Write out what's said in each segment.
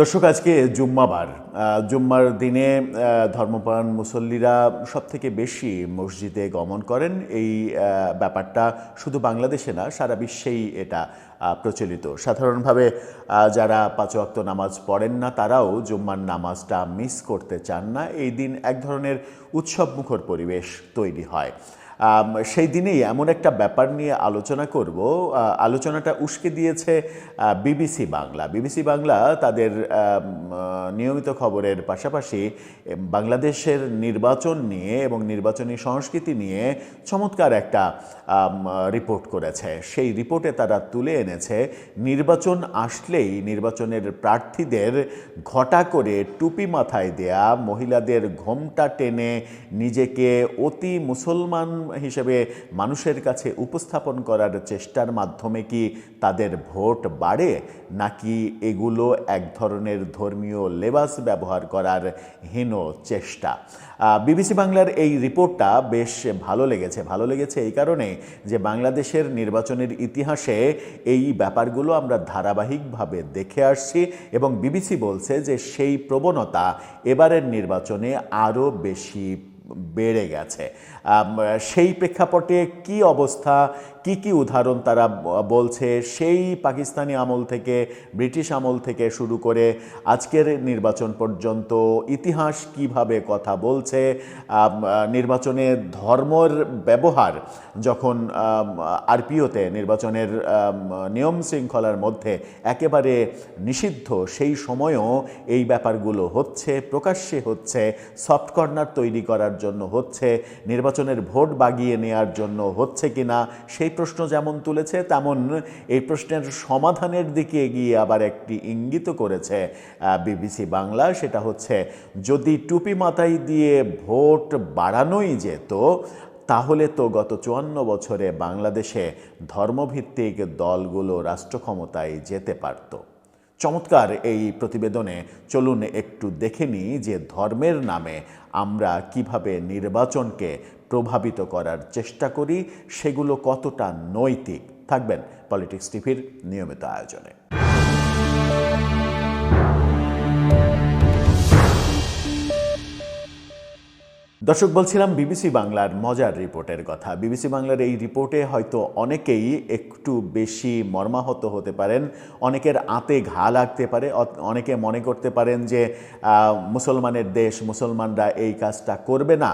দর্শক, আজকে জুম্মাবার। জুম্মার দিনে ধর্মপ্রাণ মুসল্লিরা সব থেকে বেশি মসজিদে গমন করেন। এই ব্যাপারটা শুধু বাংলাদেশে না, সারা বিশ্বেই এটা প্রচলিত। সাধারণভাবে যারা পাঁচ ওয়াক্ত নামাজ পড়েন না, তারাও জুম্মার নামাজটা মিস করতে চান না। এই দিন এক ধরনের উৎসবমুখর পরিবেশ তৈরি হয়। সেই দিনেই এমন একটা ব্যাপার নিয়ে আলোচনা করব। আলোচনাটা উস্কে দিয়েছে বিবিসি বাংলা। বিবিসি বাংলা তাদের নিয়মিত খবরের পাশাপাশি বাংলাদেশের নির্বাচন নিয়ে এবং নির্বাচনী সংস্কৃতি নিয়ে চমৎকার একটা রিপোর্ট করেছে। সেই রিপোর্টে তারা তুলে এনেছে, নির্বাচন আসলেই নির্বাচনের প্রার্থীদের ঘটা করে টুপি মাথায় দেয়া, মহিলাদের ঘোমটা টেনে নিজেকে অতি মুসলমান হিসেবে মানুষের কাছে উপস্থাপন করার চেষ্টার মাধ্যমে কি তাদের ভোট বাড়ে? নাকি এগুলো এক ধরনের ধর্মীয় লেবাস ব্যবহার করার হীন চেষ্টা? বিবিসি বাংলার এই রিপোর্টটা বেশ ভালো লেগেছে। ভালো লেগেছে এই কারণে যে বাংলাদেশের নির্বাচনের ইতিহাসে এই ব্যাপারগুলো আমরা ধারাবাহিকভাবে দেখে আসছি এবং বিবিসি বলছে যে সেই প্রবণতা এবারের নির্বাচনে আরও বেশি বেড়ে গেছে। সেই প্রেক্ষাপটে কি অবস্থা? কি কি উদাহরণ তারা বলছে? সেই পাকিস্তানি আমল থেকে, ব্রিটিশ আমল থেকে শুরু করে আজকের নির্বাচন পর্যন্ত ইতিহাস কীভাবে কথা বলছে? নির্বাচনে ধর্মর ব্যবহার যখন আরপিওতে নির্বাচনের নিয়ম শৃঙ্খলার মধ্যে একেবারে নিষিদ্ধ, সেই সময়ও এই ব্যাপারগুলো হচ্ছে, প্রকাশ্যে হচ্ছে, সফট কর্নার তৈরি করার জন্য হচ্ছে নির্বাচনের ভোট বাগিয়ে নেয়ার জন্য হচ্ছে কিনা সেই প্রশ্ন যেমন তুলেছে, তেমন এই প্রশ্নের সমাধানের দিকে এগিয়ে আবার একটি ইঙ্গিত করেছে বিবিসি বাংলা। সেটা হচ্ছে, যদি টুপি মাথায় দিয়ে ভোট বাড়ানোই যেত, তাহলে তো গত চুয়ান্ন বছরে বাংলাদেশে ধর্মভিত্তিক দলগুলো রাষ্ট্র ক্ষমতায় যেতে পারত। চমৎকার এই প্রতিবেদনে চলুন একটু দেখে নিই যে ধর্মের নামে আমরা কীভাবে নির্বাচনকে প্রভাবিত করার চেষ্টা করি সেগুলো কতটা নৈতিক থাকবেন পলিটিক্স টিভির নিয়মিত আয়োজনে। দর্শক, বলছিলাম বিবিসি বাংলার মজার রিপোর্টের কথা। বিবিসি বাংলার এই রিপোর্টে হয়তো অনেকেই একটু বেশি মর্মাহত হতে পারেন, অনেকের আঁতে ঘা লাগতে পারে অনেকে মনে করতে পারেন যে মুসলমানের দেশ, মুসলমানরা এই কাজটা করবে না।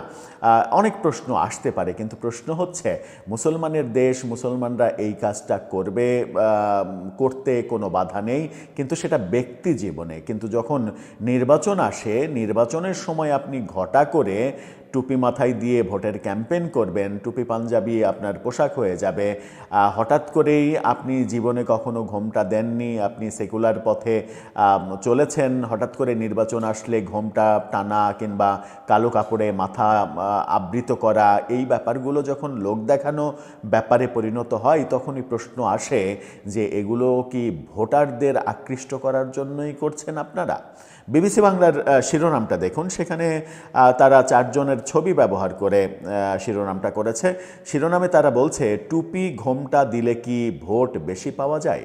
অনেক প্রশ্ন আসতে পারে, কিন্তু প্রশ্ন হচ্ছে, মুসলমানের দেশ, মুসলমানরা এই কাজটা করবে করতে কোনো বাধা নেই, কিন্তু সেটা ব্যক্তি জীবনে। কিন্তু যখন নির্বাচন আসে, নির্বাচনের সময় আপনি ঘটা করে টুপি মাথায় দিয়ে ভোটের ক্যাম্পেন করবেন, টুপি পাঞ্জাবি আপনার পোশাক হয়ে যাবে। হঠাৎ করেই আপনি জীবনে কখনো ঘোমটা দেননি, আপনি সেকুলার পথে চলেছেন, হঠাৎ করে নির্বাচন আসলে ঘোমটা টানা কিংবা কালো কাপড়ে মাথা আবৃত করা, এই ব্যাপারগুলো যখন লোক দেখানো ব্যাপারে পরিণত হয়, তখনই প্রশ্ন আসে যে, এগুলো কি ভোটারদের আকৃষ্ট করার জন্যই করছেন আপনারা? বিবিসি বাংলার শিরোনামটা দেখুন। সেখানে তারা চারজনের ছবি ব্যবহার করে শিরোনামটা করেছে। শিরোনামে তারা বলছে, টুপি ঘোমটা দিলে কি ভোট বেশি পাওয়া যায়?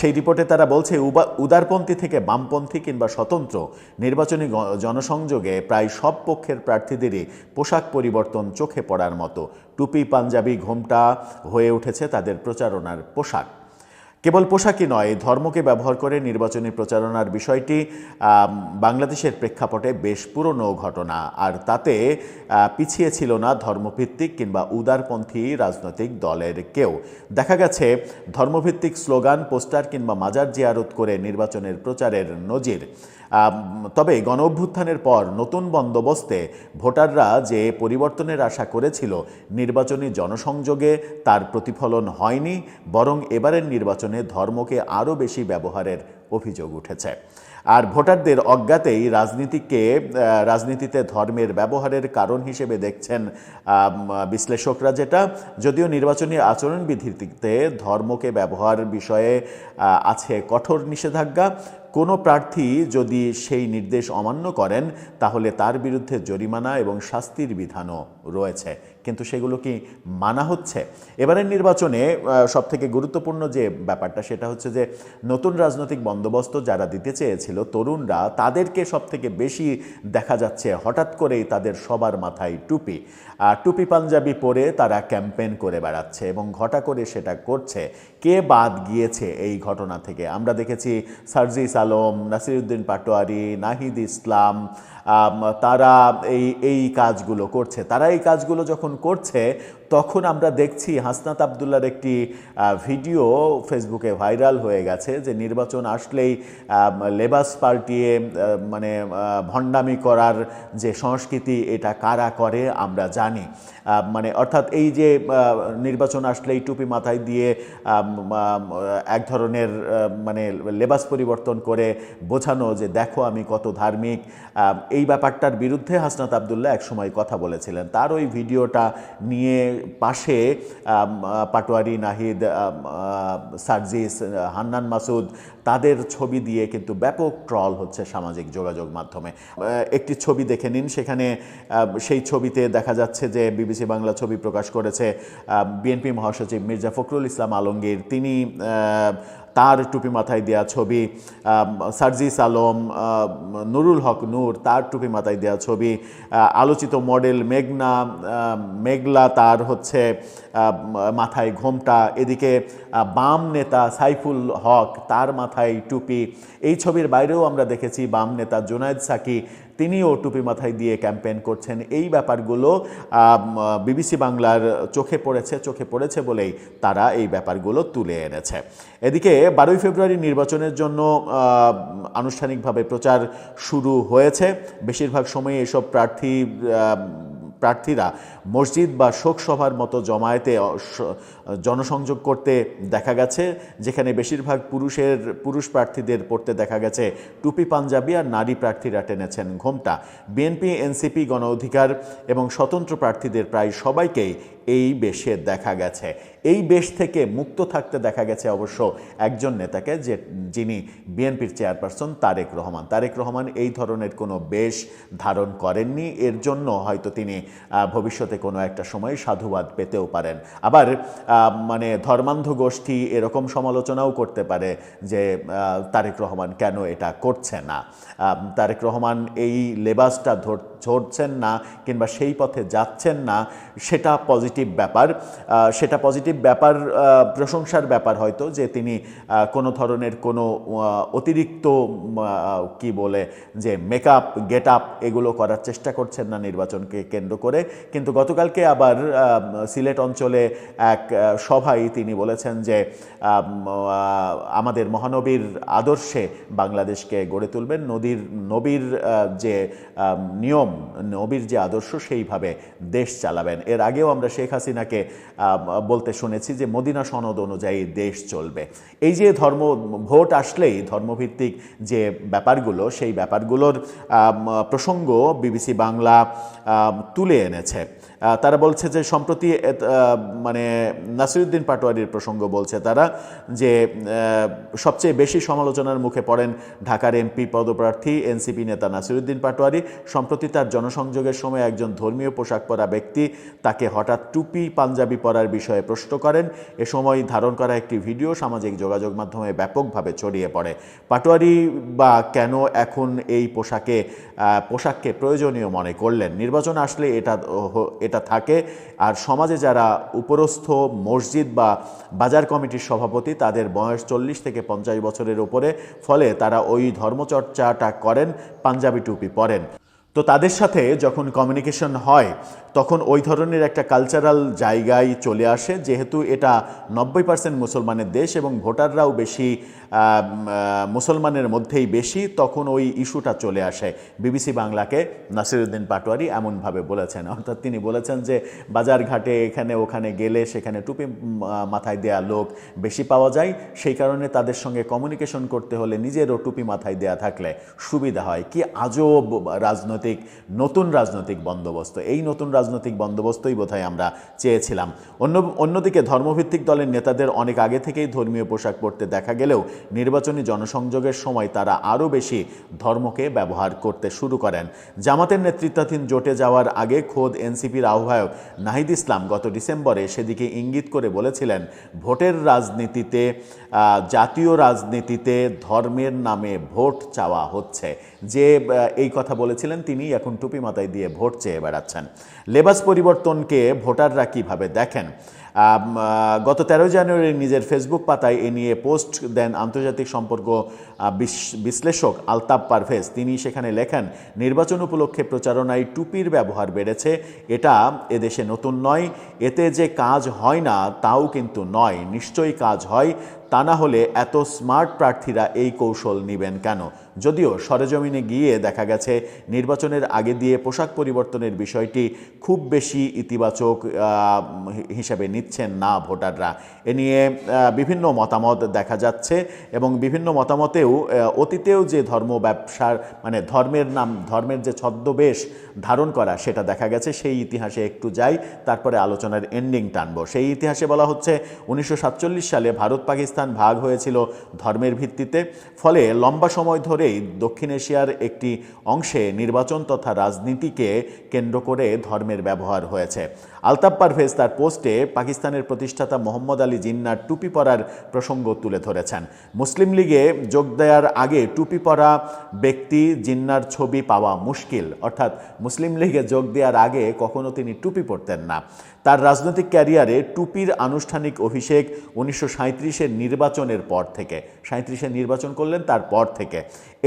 সেই রিপোর্টে তারা বলছে উদারপন্থী থেকে বামপন্থী কিংবা স্বতন্ত্র নির্বাচনী জনসংযোগে প্রায় সব পক্ষের প্রার্থীদেরই পোশাক পরিবর্তন চোখে পড়ার মতো। টুপি, পাঞ্জাবি ঘোমটা হয়ে উঠেছে তাদের প্রচারণার পোশাক। কেবল পোশাকই নয় ধর্মকে ব্যবহার করে নির্বাচনী প্রচারণার বিষয়টি বাংলাদেশের প্রেক্ষাপটে বেশ পুরনো ঘটনা। আর তাতে পিছিয়ে ছিল না ধর্মভিত্তিক কিংবা উদারপন্থী রাজনৈতিক দলের কেউ। দেখা গেছে, ধর্মভিত্তিক স্লোগান, পোস্টার কিংবা মাজার জিয়ারত করে নির্বাচনের প্রচারের নজির। তবে গণ অভ্যুত্থানের পর নতুন বন্দোবস্তে ভোটাররা যে পরিবর্তনের আশা করেছিল, নির্বাচনী জনসংযোগে তার প্রতিফলন হয়নি, বরং এবারের নির্বাচনে ধর্মকে আরও বেশি ব্যবহারের অভিযোগ উঠেছে। আর ভোটারদের অজ্ঞাতেই রাজনীতিকে রাজনীতিতে ধর্মের ব্যবহারের কারণ হিসেবে দেখছেন বিশ্লেষকরা যেটা, যদিও নির্বাচনী আচরণবিধিতে ধর্মকে ব্যবহার বিষয়ে আছে কঠোর নিষেধাজ্ঞা কোনো প্রার্থী যদি সেই নির্দেশ অমান্য করেন, তাহলে তার বিরুদ্ধে জরিমানা এবং শাস্তির বিধানও রয়েছে। কিন্তু সেগুলো কি মানা হচ্ছে? এবারের নির্বাচনে সবথেকে গুরুত্বপূর্ণ যে ব্যাপারটা সেটা হচ্ছে যে নতুন রাজনৈতিক বন্দোবস্ত যারা দিতে চেয়েছিল তরুণরা, তাদেরকে সব থেকে বেশি দেখা যাচ্ছে হঠাৎ করেই তাদের সবার মাথায় টুপি। টুপি পাঞ্জাবি পরে তারা ক্যাম্পেন করে বেড়াচ্ছে এবং ঘটা করে সেটা করছে। কে বাদ গিয়েছে এই ঘটনা থেকে? আমরা দেখেছি সার্জিস আলম, নাসিরুদ্দিন পাটোয়ারি, নাহিদ ইসলাম তারা এই এই কাজগুলো করছে। তারা এই কাজগুলো যখন করছে তখন আমরা দেখছি হাসনাত আবদুল্লার একটি ভিডিও ফেসবুকে ভাইরাল হয়ে গেছে যে নির্বাচন আসলেই লেবাস পাল্টিয়ে আহ, মানে ভণ্ডামি করার যে সংস্কৃতি এটা কারা করে আমরা জানি। মানে অর্থাৎ এই যে নির্বাচন আসলেই টুপি মাথায় দিয়ে এক ধরনের মানে লেবাস পরিবর্তন করে বোঝানো যে দেখো আমি কত ধার্মিক এই ব্যাপারটার বিরুদ্ধে হাসনাত আবদুল্লাহ একসময় কথা বলেছিলেন। তার ওই ভিডিওটা নিয়ে পাশে পাটোয়ারি, নাহিদ সার্জিস হান্নান মাসুদ, তাদের ছবি দিয়ে কিন্তু ব্যাপক ট্রল হচ্ছে সামাজিক যোগাযোগ মাধ্যমে। একটি ছবি দেখে নিন, সেখানে সেই ছবিতে দেখা যাচ্ছে যে বিবিসি বাংলা ছবি প্রকাশ করেছে বিএনপি মহাসচিব মির্জা ফখরুল ইসলাম আলমগীর। তিনি তার টুপি মাথায় দেওয়া ছবি সার্জিস আলম নুরুল হক নূর তার টুপি মাথায় দেওয়া ছবি আলোচিত মডেল মেঘনা মেঘলা তার হচ্ছে মাথায় ঘোমটা। এদিকে বাম নেতা সাইফুল হক তার মাথায় টুপি। এই ছবির বাইরেও আমরা দেখেছি বাম নেতা জুনায়দ সাকি, তিনিও টুপি মাথায় দিয়ে ক্যাম্পেইন করছেন। এই ব্যাপারগুলো বিবিসি বাংলার চোখে পড়েছে চোখে পড়েছে বলেই তারা এই ব্যাপারগুলো তুলে এনেছে। এদিকে বারোই ফেব্রুয়ারি নির্বাচনের জন্য আনুষ্ঠানিকভাবে প্রচার শুরু হয়েছে। বেশিরভাগ সময় এসব প্রার্থী প্রার্থীরা মসজিদ বা শোকসভার মতো জমায়েতে জনসংযোগ করতে দেখা গেছে, যেখানে বেশিরভাগ পুরুষের, পুরুষ প্রার্থীদের পড়তে দেখা গেছে। টুপি, পাঞ্জাবি আর নারী প্রার্থীরা টেনেছেন ঘোমটা। বিএনপি, এনসিপি গণ অধিকার এবং স্বতন্ত্র প্রার্থীদের প্রায় সবাইকেই এই বেশে দেখা গেছে। এই বেশ থেকে মুক্ত থাকতে দেখা গেছে অবশ্য একজন নেতাকে যে যিনি বিএনপির চেয়ারপারসন তারেক রহমান। তারেক রহমান এই ধরনের কোনো বেশ ধারণ করেননি। এর জন্য হয়তো তিনি ভবিষ্যতে কোনো একটা সময় সাধুবাদ পেতেও পারেন। আবার মানে ধর্মান্ধ গোষ্ঠী এরকম সমালোচনাও করতে পারে যে তারেক রহমান কেন এটা করছে না। তারেক রহমান এই লেবাসটা ধর ঝরছেন না কিংবা সেই পথে যাচ্ছেন না, সেটা পজিটিভ ব্যাপার। সেটা পজিটিভ ব্যাপার প্রশংসার ব্যাপার হয়তো যে তিনি কোনো ধরনের কোনো অতিরিক্ত কি বলে, যে মেকআপ গেট আপ এগুলো করার চেষ্টা করছেন না নির্বাচনকে কেন্দ্র করে। কিন্তু গতকালকে আবার সিলেট অঞ্চলে এক সভায় তিনি বলেছেন যে আমাদের মহানবীর আদর্শে বাংলাদেশকে গড়ে তুলবেন। নদীর, নবীর যে নিয়ম, নবীর যে আদর্শ সেইভাবে দেশ চালাবেন। এর আগেও আমরা শেখ হাসিনাকে বলতে শুনেছি যে মদিনা সনদ অনুযায়ী দেশ চলবে। এই যে ধর্ম ভোট আসলেই ধর্মভিত্তিক যে ব্যাপারগুলো, সেই ব্যাপারগুলোর প্রসঙ্গ বিবিসি বাংলা তুলে এনেছে। তারা বলছে যে সম্প্রতি মানে নাসিরুদ্দিন পাটোয়ারির প্রসঙ্গ বলছে তারা যে সবচেয়ে বেশি সমালোচনার মুখে পড়েন ঢাকার এমপি পদপ্রার্থী, এনসিপি নেতা নাসিরুদ্দিন পাটোয়ারি। সম্প্রতি তার জনসংযোগের সময় একজন ধর্মীয় পোশাক পরা ব্যক্তি তাকে হঠাৎ টুপি, পাঞ্জাবি পরার বিষয়ে প্রশ্ন করেন। এ সময় ধারণ করা একটি ভিডিও সামাজিক যোগাযোগ মাধ্যমে ব্যাপকভাবে ছড়িয়ে পড়ে। পাটোয়ারি বা কেন এখন এই পোশাকে পোশাককে প্রয়োজনীয় মনে করলেন? নির্বাচন আসলে এটা এটা থাকে। আর সমাজে যারা উপরস্থ, মসজিদ বা বাজার কমিটির সভাপতি, তাদের বয়স চল্লিশ থেকে পঞ্চাশ বছরের উপরে। ফলে তারা ওই ধর্মচর্চাটা করেন, পাঞ্জাবি টুপি পরেন। তো তাদের সাথে যখন কমিউনিকেশন হয়, তখন ওই ধরনের একটা কালচারাল জায়গায় চলে আসে। যেহেতু এটা নব্বই পার্সেন্ট মুসলমানের দেশ এবং ভোটাররাও বেশি মুসলমানের মধ্যেই বেশি, তখন ওই ইস্যুটা চলে আসে। বিবিসি বাংলাকে নাসিরুদ্দিন পাটোয়ারি এমনভাবে বলেছেন। অর্থাৎ তিনি বলেছেন যে বাজার ঘাটে এখানে ওখানে গেলে সেখানে টুপি মাথায় দেয়া লোক বেশি পাওয়া যায়। সেই কারণে তাদের সঙ্গে কমিউনিকেশন করতে হলে নিজেরও টুপি মাথায় দেয়া থাকলে সুবিধা হয়। কি আজব রাজনৈতিক, নতুন রাজনৈতিক বন্দোবস্ত। এই নতুন রাজনৈতিক বন্দোবস্তই বোধহয় আমরা চেয়েছিলাম। অন্য, অন্যদিকে ধর্মভিত্তিক দলের নেতাদের অনেক আগে থেকেই ধর্মীয় পোশাক পরতে দেখা গেলেও নির্বাচনী জনসংযোগের সময় তারা আরও বেশি ধর্মকে ব্যবহার করতে শুরু করেন। জামাতের নেতৃত্বাধীন জোটে যাওয়ার আগে খোদ এনসিপির আহ্বায়ক নাহিদ ইসলাম গত ডিসেম্বরে সেদিকে ইঙ্গিত করে বলেছিলেন, ভোটের রাজনীতিতে জাতীয় রাজনীতিতে ধর্মের নামে ভোট চাওয়া হচ্ছে। যে এই কথা বলেছিলেন তিনি, এখন টুপি মাথায় দিয়ে ভোট চেয়ে বেড়াচ্ছেন। লেবাস পরিবর্তনকে ভোটাররা কীভাবে দেখেন? গত তেরো জানুয়ারি নিজের ফেসবুক পাতায় এ নিয়ে পোস্ট দেন আন্তর্জাতিক সম্পর্ক বিশ্লেষক আলতাব পারভেজ। তিনি সেখানে লেখেন, নির্বাচন উপলক্ষে প্রচারণায় টুপির ব্যবহার বেড়েছে। এটা এদেশে নতুন নয়। এতে যে কাজ হয় না, তাও কিন্তু নয়। নিশ্চয়ই কাজ হয়। তা না হলে এত স্মার্ট প্রার্থীরা এই কৌশল নেবেন কেন? যদিও সরেজমিনে গিয়ে দেখা গেছে, নির্বাচনের আগে দিয়ে পোশাক পরিবর্তনের বিষয়টি খুব বেশি ইতিবাচক হিসাবে নিচ্ছেন না ভোটাররা। এ নিয়ে বিভিন্ন মতামত দেখা যাচ্ছে এবং বিভিন্ন মতামতেও অতীতেও যে ধর্ম ব্যবসার মানে ধর্মের নাম, ধর্মের যে ছদ্মবেশ ধারণ করা সেটা দেখা গেছে, সেই ইতিহাসে একটু যাই, তারপরে আলোচনার এন্ডিং টানবো। সেই ইতিহাসে বলা হচ্ছে, উনিশশো সাতচল্লিশ সালে ভারত পাকিস্তান ভাগ হয়েছিল ধর্মের ভিত্তিতে। ফলে লম্বা সময় ধরেই দক্ষিণ এশিয়ার একটি অংশে নির্বাচন তথা রাজনীতিকে কেন্দ্র করে ধর্মের ব্যবহার হয়েছে। আলতাফ পারভেজ তার পোস্টে পাকিস্তানের প্রতিষ্ঠাতা মোহাম্মদ আলী জিন্নার টুপি পরার প্রসঙ্গ তুলে ধরেছেন। মুসলিম লীগে যোগ দেওয়ার আগে টুপি পরা ব্যক্তি জিন্নার ছবি পাওয়া মুশকিল, অর্থাৎ মুসলিম লীগে যোগ দেওয়ার আগে কখনো তিনি টুপি পরতেন না। তার রাজনৈতিক ক্যারিয়ারে টুপির আনুষ্ঠানিক অভিষেক উনিশশো সাঁত্রিশের নির্বাচনের পর থেকে। সাঁত্রিশের নির্বাচন করলেন তারপর থেকে।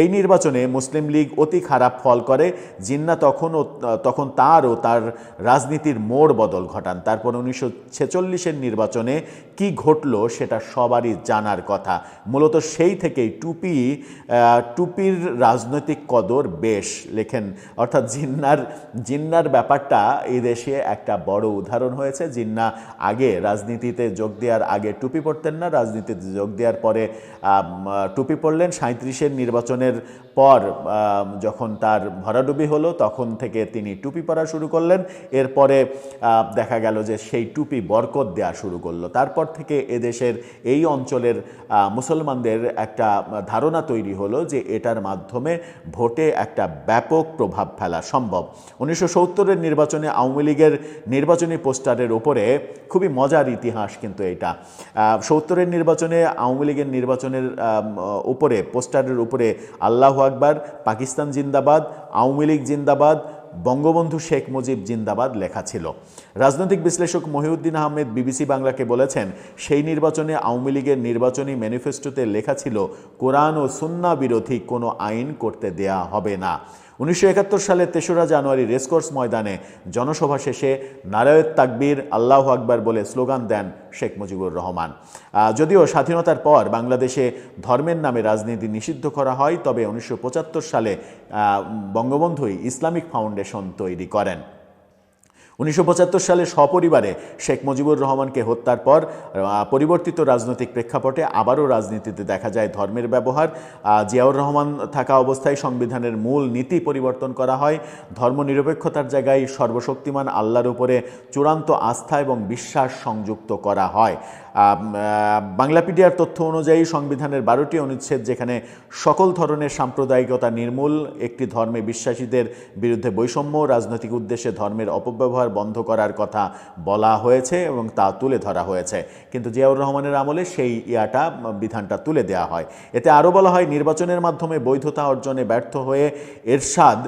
এই নির্বাচনে মুসলিম লীগ অতি খারাপ ফল করে। জিন্না তখনও তখন তারও তার রাজনীতির মোড় বদল ঘটান। তারপর উনিশশো ছেচল্লিশের নির্বাচনে কি ঘটলো সেটা সবারই জানার কথা। মূলত সেই থেকেই টুপি টুপির রাজনৈতিক কদর বেশ, লেখেন। অর্থাৎ জিন্নার জিন্নার ব্যাপারটা এই দেশে একটা বড় উদাহরণ। হয়েছে, জিন্না আগে রাজনীতিতে যোগ দেওয়ার আগে টুপি পরতেন না, রাজনীতিতে যোগ দেওয়ার পরে টুপি পরলেন সাঁত্রিশের নির্বাচনের পর যখন তার ভরাডুবি হলো, তখন থেকে তিনি টুপি পরা শুরু করলেন। এরপরে দেখা গেল যে সেই টুপি বরকত দেওয়া শুরু করল। তারপর থেকে এদেশের এই অঞ্চলের মুসলমানদের একটা ধারণা তৈরি হলো যে এটার মাধ্যমে ভোটে একটা ব্যাপক প্রভাব ফেলা সম্ভব। উনিশশো সত্তরের নির্বাচনে আওয়ামী লীগের নির্বাচনী পোস্টারের উপরে খুবই মজার ইতিহাস কিন্তু এটা। সত্তরের নির্বাচনে, আওয়ামী লীগের নির্বাচনের উপরে, পোস্টারের উপরে আল্লাহ আকবার, পাকিস্তান জিন্দাবাদ, আওয়ামী লীগ জিন্দাবাদ, বঙ্গবন্ধু শেখ মুজিব জিন্দাবাদ লেখা ছিল। রাজনৈতিক বিশ্লেষক মহিউদ্দিন আহমেদ বিবিসি বাংলাকে বলেছেন, সেই নির্বাচনে আওয়ামী লীগের নির্বাচনী ম্যানিফেস্টোতে লেখা ছিল, কোরআন ও সুন্না বিরোধী কোনো আইন করতে দেয়া হবে না। উনিশশো একাত্তর সালে তেসরা জানুয়ারি রেসকোর্স ময়দানে জনসভা শেষে নারায়ত তাকবীর আল্লাহ আকবর বলে স্লোগান দেন শেখ মুজিবুর রহমান। যদিও স্বাধীনতার পর বাংলাদেশে ধর্মের নামে রাজনীতি নিষিদ্ধ করা হয়, তবে উনিশশো পঁচাত্তর সালে বঙ্গবন্ধুই ইসলামিক ফাউন্ডেশন তৈরি করেন। উনিশশো পঁচাত্তর সালে সপরিবারে শেখ মুজিবুর রহমানকে হত্যার পর পরিবর্তিত রাজনৈতিক প্রেক্ষাপটে আবারও রাজনীতিতে দেখা যায় ধর্মের ব্যবহার। জিয়াউর রহমান থাকা অবস্থায় সংবিধানের মূল নীতি পরিবর্তন করা হয়। ধর্মনিরপেক্ষতার জায়গায় সর্বশক্তিমান আল্লাহর উপরে চূড়ান্ত আস্থা এবং বিশ্বাস সংযুক্ত করা হয়। বাংলাপিডিয়ার তথ্য অনুযায়ী সংবিধানের বারোটি অনুচ্ছেদ যেখানে সকল ধরনের সাম্প্রদায়িকতা নির্মূল, একটি ধর্মে বিশ্বাসীদের বিরুদ্ধে বৈষম্য, রাজনৈতিক উদ্দেশ্যে ধর্মের অপব্যবহার বন্ধ করার কথা বলা হয়েছে এবং তা তুলে ধরা হয়েছে। কিন্তু জিয়াউর রহমানের আমলে সেই ইয়াটা, বিধানটা তুলে দেওয়া হয়। এতে আরও বলা হয়, নির্বাচনের মাধ্যমে বৈধতা অর্জনে ব্যর্থ হয়ে এরশাদ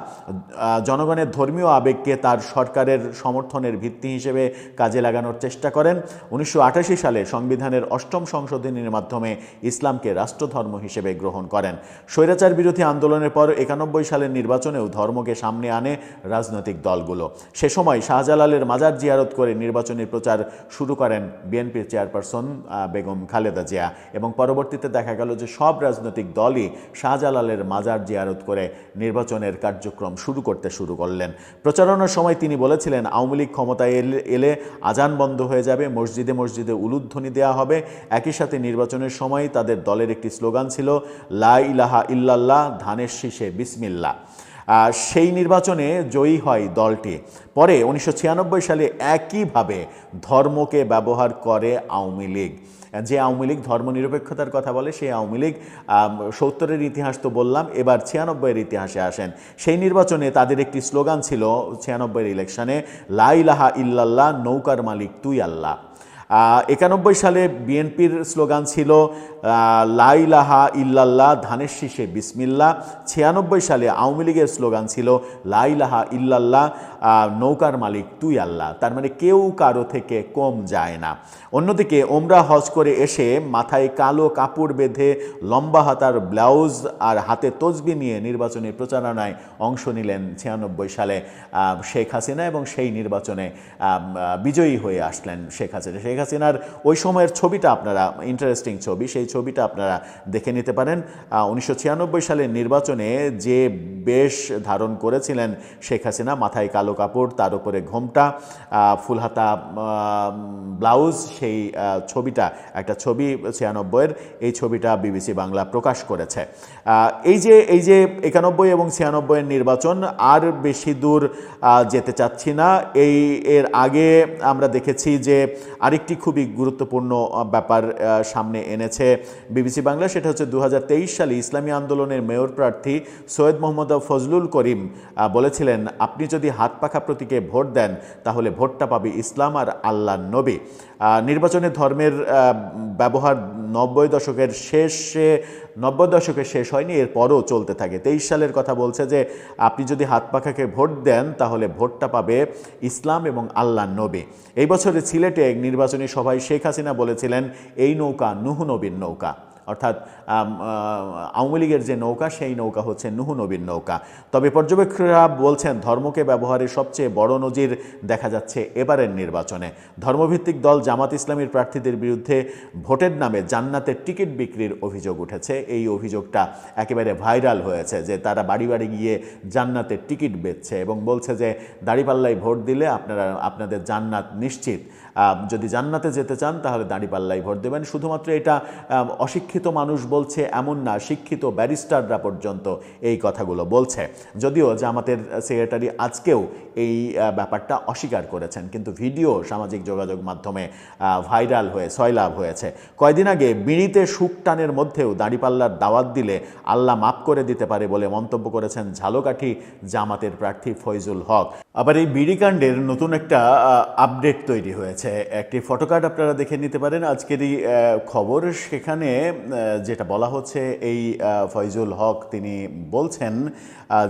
জনগণের ধর্মীয় আবেগকে তার সরকারের সমর্থনের ভিত্তি হিসেবে কাজে লাগানোর চেষ্টা করেন। উনিশশো আটাশি সালে সংবিধানের অষ্টম সংশোধনীর মাধ্যমে ইসলামকে রাষ্ট্রধর্ম হিসেবে গ্রহণ করেন। স্বৈরাচার বিরোধী আন্দোলনের পর একানব্বই সালের নির্বাচনেও ধর্মকে সামনে আনে রাজনৈতিক দলগুলো। সে সময় শাহজালালের মাজার জিয়ারত করে নির্বাচনী প্রচার শুরু করেন বিএনপির চেয়ারপারসন বেগম খালেদা জিয়া এবং পরবর্তীতে দেখা গেল যে সব রাজনৈতিক দলই শাহজালালের মাজার জিয়ারত করে নির্বাচনের কার্যক্রম শুরু করতে শুরু করলেন। প্রচারণার সময় তিনি বলেছিলেন, আওয়ামী লীগ ক্ষমতায় এলে আজান বন্ধ হয়ে যাবে, মসজিদে মসজিদে উলুধ্বনি দেওয়া হবে। একই সাথে নির্বাচনের সময় তাদের দলের একটি স্লোগান ছিল, লা ইলাহা ইল্লাল্লাহ ধানের শীষে বিসমিল্লা সেই নির্বাচনে জয়ী হয় দলটি। পরে উনিশশো ছিয়ানব্বই সালে একইভাবে ধর্মকে ব্যবহার করে আওয়ামী লীগ। যে আওয়ামী লীগ ধর্মনিরপেক্ষতার কথা বলে, সেই আওয়ামী লীগ সত্তরের ইতিহাস তো বললাম, এবার ছিয়ানব্বইয়ের ইতিহাসে আসেন। সেই নির্বাচনে তাদের একটি স্লোগান ছিল ছিয়ানব্বইয়ের ইলেকশনে লাইলাহা ইল্লাল্লাহ, নৌকার মালিক তুই আল্লাহ। একানব্বই সালে বিএনপির স্লোগান ছিল লাইলাহা ইল্লাল্লাহ ধানের শীষে বিসমিল্লা ছিয়ানব্বই সালে আওয়ামী লীগের স্লোগান ছিল লাইলাহা ইল্লাল্লাহ নৌকার মালিক তুই আল্লাহ। তার মানে কেউ কারও থেকে কম যায় না। অন্যদিকে ওমরা হজ করে এসে মাথায় কালো কাপড় বেঁধে লম্বা হাতার ব্লাউজ আর হাতে তসবি নিয়ে নির্বাচনী প্রচারণায় অংশ নিলেন ছিয়ানব্বই সালে শেখ হাসিনা এবং সেই নির্বাচনে বিজয়ী হয়ে আসলেন শেখ হাসিনা। শেখ হাসিনার ওই সময়ের ছবিটা আপনারা, ইন্টারেস্টিং ছবি, সেই ছবিটা আপনারা দেখে নিতে পারেন। উনিশশো ছিয়ানব্বই সালের নির্বাচনে যে বেশ ধারণ করেছিলেন শেখ হাসিনা, মাথায় কালো কাপড়, তার উপরে ঘোমটা ফুলহাতা ব্লাউজ, সেই ছবিটা, একটা ছবি ছিয়ানব্বইয়ের, এই ছবিটা বিবিসি বাংলা প্রকাশ করেছে। এই যে এই যে একানব্বই এবং ছিয়ানব্বইয়ের নির্বাচন, আর বেশি দূর যেতে চাচ্ছি না। এই, এর আগে আমরা দেখেছি যে আরেকটি খুবই গুরুত্বপূর্ণ ব্যাপার সামনে এনেছে বিবিসি বাংলা। সেটা হচ্ছে দু হাজার তেইশ সালে ইসলামী আন্দোলনের মেয়র প্রার্থী সৈয়দ মোহাম্মদ ফজলুল করিম বলেছিলেন, আপনি যদি হাত পাখা প্রতীকে ভোট দেন, তাহলে ভোটটা পাবে ইসলাম আর আল্লাহ নবী। নির্বাচনে ধর্মের ব্যবহার নব্বই দশকের শেষে, নব্বই দশকে শেষ হয়নি, এরপরও চলতে থাকে। তেইশ সালের কথা বলছে যে, আপনি যদি হাত পাখাকে ভোট দেন, তাহলে ভোটটা পাবে ইসলাম এবং আল্লাহ নবী। এই বছরে সিলেটে এক নির্বাচনী সভায় শেখ হাসিনা বলেছিলেন, এই নৌকা নুহু নবীর নৌকা। অর্থাৎ আওয়ামী লীগের যে নৌকা, সেই নৌকা হচ্ছে নুহু নবীর নৌকা। তবে পর্যবেক্ষকরা বলছেন, ধর্মকে ব্যবহারের সবচেয়ে বড় নজির দেখা যাচ্ছে এবারের নির্বাচনে। ধর্মভিত্তিক দল জামাত ইসলামীর প্রার্থীদের বিরুদ্ধে ভোটের নামে জান্নাতের টিকিট বিক্রির অভিযোগ উঠেছে। এই অভিযোগটা একেবারে ভাইরাল হয়েছে যে তারা বাড়ি বাড়ি গিয়ে জান্নাতের টিকিট বেচছে এবং বলছে যে, দাড়িপাল্লায় ভোট দিলে আপনারা, আপনাদের জান্নাত নিশ্চিত। যদি জান্নাতে যেতে চান, তাহলে দাঁড়িপাল্লাই ভোট দেবেন। শুধুমাত্র এটা অশিক্ষিত মানুষ বলছে, এমন না, শিক্ষিত ব্যারিস্টাররা পর্যন্ত এই কথাগুলো বলছে। যদিও জামাতের সেক্রেটারি আজকেও এই ব্যাপারটা অস্বীকার করেছেন। কিন্তু ভিডিও সামাজিক যোগাযোগ মাধ্যমে ভাইরাল হয়ে সয়লাভ হয়েছে। কয়দিন আগে বিড়িতে টানের মধ্যেও দাঁড়িপাল্লার দাওয়াত দিলে আল্লাহ মাফ করে দিতে পারে বলে মন্তব্য করেছেন ঝালকাঠি জামাতের প্রার্থী ফয়জুল হক। আবার এই বিড়িকাণ্ডের নতুন একটা আপডেট তৈরি হয়েছে। একটি ফটোকার্ড আপনারা দেখে নিতে পারেন। আজকেরই খবর সেখানে যেটা বলা হচ্ছে, এই ফয়জুল হক তিনি বলছেন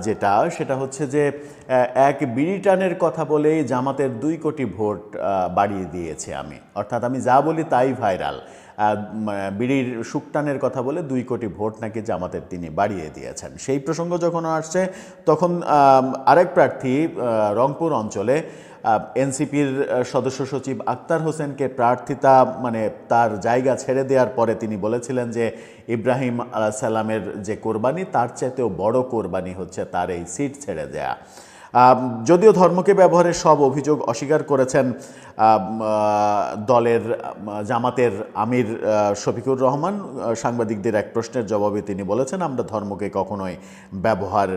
যেটা, সেটা হচ্ছে যে এক বিড়ি টানের কথা বলেই জামাতের দুই কোটি ভোট বাড়িয়ে দিয়েছে আমি। অর্থাৎ আমি যা বলি তাই ভাইরাল। বিড়ির সুকটানের কথা বলে দুই কোটি ভোট নাকি জামাতের তিনি বাড়িয়ে দিয়েছেন। সেই প্রসঙ্গ যখন আসছে, তখন আরেক প্রার্থী রংপুর অঞ্চলে এনসিপির সদস্য সচিব আক্তার হোসেনকে প্রার্থিতা মানে তার জায়গা ছেড়ে দেওয়ার পরে তিনি বলেছিলেন যে, ইব্রাহিম আলাহ সাল্লামের যে কোরবানি, তার চাইতেও বড় কোরবানি হচ্ছে তার এই সিট ছেড়ে দেয়া। যদিও ধর্মকে ব্যবহারের সব অভিযোগ অস্বীকার করেছেন দলের জামাতের আমির শফিকুর রহমান সাংবাদিকদের এক প্রশ্নের জবাবে তিনি বলেছেন, আমরা ধর্মকে কখনোই ব্যবহার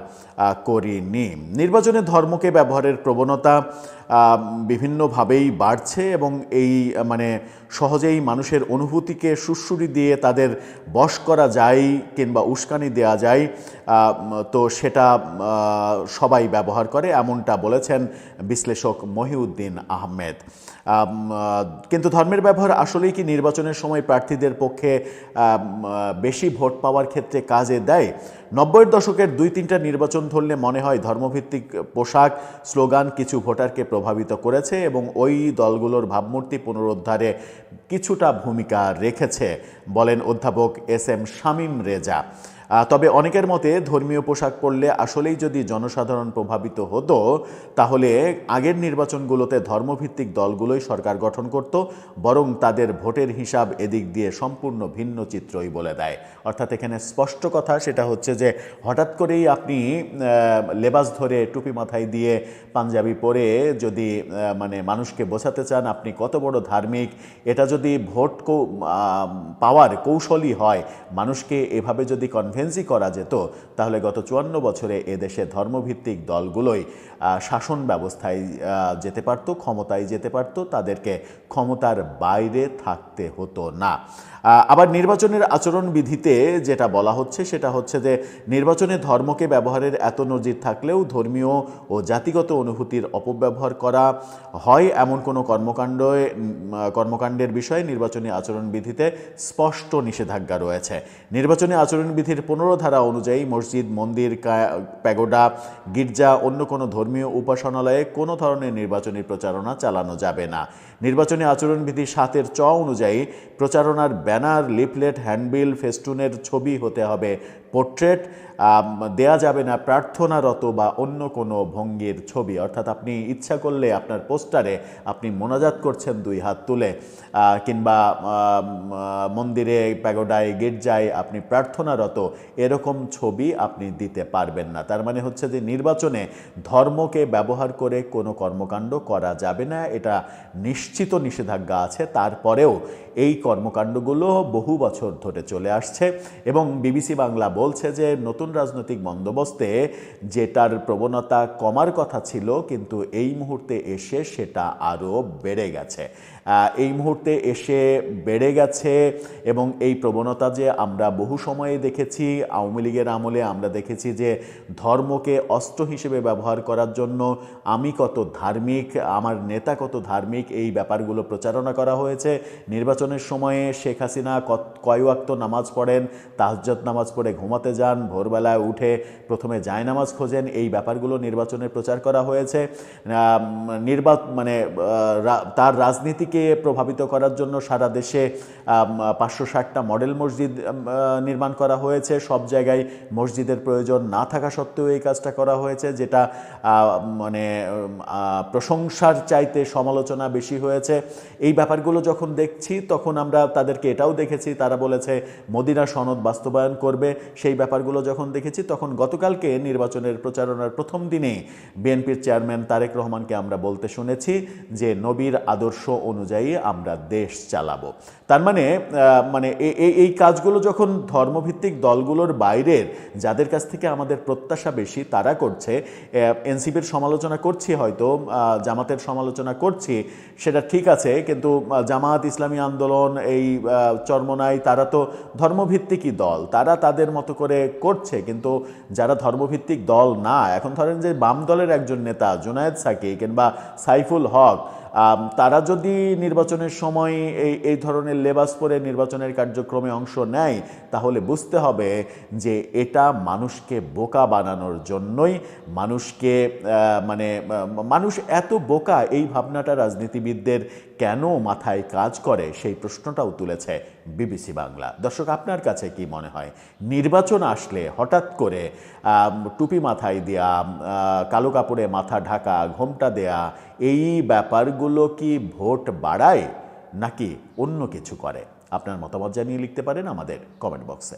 করিনি। নির্বাচনে ধর্মকে ব্যবহারের প্রবণতা বিভিন্নভাবেই বাড়ছে এবং এই মানে সহজেই মানুষের অনুভূতিকে সুশ্রুরি দিয়ে তাদের বশ করা যায় কিংবা উস্কানি দেওয়া যায় তো সেটা সবাই ব্যবহার করে, এমনটা বলেছেন বিশ্লেষক মহিউদ্দিন আহমেদ। কিন্তু ধর্মের ব্যবহার আসলেই কি নির্বাচনের সময় প্রার্থীদের পক্ষে বেশি ভোট পাওয়ার ক্ষেত্রে কাজে দেয়? নব্বইয়ের দশকের দুই তিনটা নির্বাচন ধরলে মনে হয় ধর্মভিত্তিক পোশাক, স্লোগান কিছু ভোটারকে প্রভাবিত করেছে এবং ওই দলগুলোর ভাবমূর্তি পুনরুদ্ধারে কিছুটা ভূমিকা রেখেছে, বলেন অধ্যাপক এস এম শামীম রেজা। তবে অনেকের মতে ধর্মীয় পোশাক পরলে আসলেই যদি জনসাধারণ প্রভাবিত হতো, তাহলে আগের নির্বাচনগুলোতে ধর্মভিত্তিক দলগুলোই সরকার গঠন করত, বরং তাদের ভোটের হিসাব এদিক দিয়ে সম্পূর্ণ ভিন্ন চিত্রই বলে দেয়। অর্থাৎ এখানে স্পষ্ট কথা সেটা হচ্ছে যে, হঠাৎ করেই আপনি লেবাস ধরে টুপি মাথায় দিয়ে পাঞ্জাবি পরে যদি মানে মানুষকে বোঝাতে চান আপনি কত বড় ধার্মিক, এটা যদি ভোট পাওয়ার কৌশলই হয়, মানুষকে এভাবে যদি কনভে কনভেন্সই করা যেত, তাহলে গত চুয়ান্ন বছরে এদেশে ধর্মভিত্তিক দলগুলোই শাসন ব্যবস্থায় যেতে পারত, ক্ষমতায় যেতে পারত, তাদেরকে ক্ষমতার বাইরে থাকতে হতো না। আবার নির্বাচনের আচরণবিধিতে যেটা বলা হচ্ছে, সেটা হচ্ছে যে নির্বাচনে ধর্মকে ব্যবহারের এত নজির থাকলেও ধর্মীয় ও জাতিগত অনুভূতির অপব্যবহার করা হয় এমন কোনো কর্মকাণ্ড কর্মকাণ্ডের বিষয়ে নির্বাচনী আচরণবিধিতে স্পষ্ট নিষেধাজ্ঞা রয়েছে। নির্বাচনী আচরণবিধির পনেরো ধারা অনুযায়ী মসজিদ, মন্দির প্যাগোডা, গির্জা, অন্য কোনো ধর্মীয় উপাসনালয়ে কোনো ধরনের নির্বাচনী প্রচারণা চালানো যাবে না। নির্বাচনী আচরণবিধি সাতের চ অনুযায়ী প্রচারণার ব্যানার, লিফলেট, হ্যান্ডবিল, ফেস্টুনের ছবি হতে হবে। পোর্ট্রেট দেয়া যাবে না প্রার্থনারত বা অন্য কোনো ভঙ্গির ছবি। অর্থাৎ আপনি ইচ্ছা করলে আপনার পোস্টারে আপনি মোনাজাত করছেন দুই হাত তুলে। কিংবা মন্দিরে, প্যাগোডায়, গির্জায় আপনি প্রার্থনারত এরকম ছবি আপনি দিতে পারবেন না। তার মানে হচ্ছে যে নির্বাচনে ধর্মকে ব্যবহার করে কোনো কর্মকাণ্ড করা যাবে না। এটা নিশ্চিত নিষেধাজ্ঞা আছে, তারপরেও এই কর্মকাণ্ডগুলো বহু বছর ধরে চলে আসছে এবং বিবিসি বাংলা বলছে যে নতুন রাজনৈতিক বন্দোবস্তে যেটার প্রবণতা কমার কথা ছিল, কিন্তু এই মুহূর্তে এসে সেটা আরও বেড়ে গেছে। এই মুহূর্তে এসে বেড়ে গেছে এবং এই প্রবণতা যে আমরা বহু সময়ে দেখেছি, আওয়ামী লীগের আমলে আমরা দেখেছি যে ধর্মকে অস্ত্র হিসেবে ব্যবহার করার জন্য আমি কত ধার্মিক, আমার নেতা কত ধার্মিক এই ব্যাপারগুলো প্রচারণা করা হয়েছে। নির্বাচনের সময়ে শেখ হাসিনা কয় ওয়াক্ত নামাজ পড়েন তাহজ্জত নামাজ পড়ে ঘুমাতে যান, ভোরবেলায় উঠে প্রথমে যায় নামাজ খোঁজেন, এই ব্যাপারগুলো নির্বাচনে প্রচার করা হয়েছে। নির্বা মানে তার রাজনীতিকে প্রভাবিত করার জন্য সারা দেশে পাঁচশো ষাটটা মডেল মসজিদ নির্মাণ করা হয়েছে। সব জায়গায় মসজিদের প্রয়োজন না থাকা সত্ত্বেও এই কাজটা করা হয়েছে, যেটা মানে প্রশংসার চাইতে সমালোচনা বেশি হয়েছে। এই ব্যাপারগুলো যখন দেখছি, তখন আমরা তাদেরকে এটাও দেখেছি। তারা বলেছে, মদিনা সনদ বাস্তবায়ন করবে। সেই ব্যাপারগুলো যখন দেখেছি, তখন গতকালকে নির্বাচনের প্রচারণার প্রথম দিনে বিএনপির চেয়ারম্যান তারেক রহমানকে আমরা বলতে শুনেছি যে, নবীর আদর্শ অনুযায়ী আমরা দেশ চালাবো। তার মানে মানে এই কাজগুলো যখন ধর্মভিত্তিক দলগুলোর বাইরের যাদের কাছ থেকে আমাদের প্রত্যাশা বেশি তারা করছে এনসিপির সমালোচনা করছি হয়তো জামাতের সমালোচনা করছি সেটা ঠিক আছে কিন্তু জামাত ইসলামী আন্দোলন এই আহ, চরমনাই তারা তো ধর্মভিত্তিকই দল তারা তাদের মতো করে করছে কিন্তু যারা ধর্মভিত্তিক দল না এখন ধরেন যে বাম দলের একজন নেতা জুনায়েদ সাকি কিংবা সাইফুল হক তারা যদি নির্বাচনের সময় এই এই ধরনের লেবাস পরে নির্বাচনের কার্যক্রমে অংশ নেয়, তাহলে বুঝতে হবে যে এটা মানুষকে বোকা বানানোর জন্যই, মানুষকে মানে মানুষ এত বোকা এই ভাবনাটা রাজনীতিবিদদের কেন মাথায় কাজ করে সেই প্রশ্নটাও তুলেছে বিবিসি বাংলা। দর্শক, আপনার কাছে কি মনে হয়? নির্বাচন আসলে হঠাৎ করে টুপি মাথায় দেয়া কালো কাপড়ে মাথা ঢাকা, ঘোমটা দেয়া, এই ব্যাপারগুলো কি ভোট বাড়ায় নাকি অন্য কিছু করে? আপনার মতামত জানিয়ে লিখতে পারেন আমাদের কমেন্ট বক্সে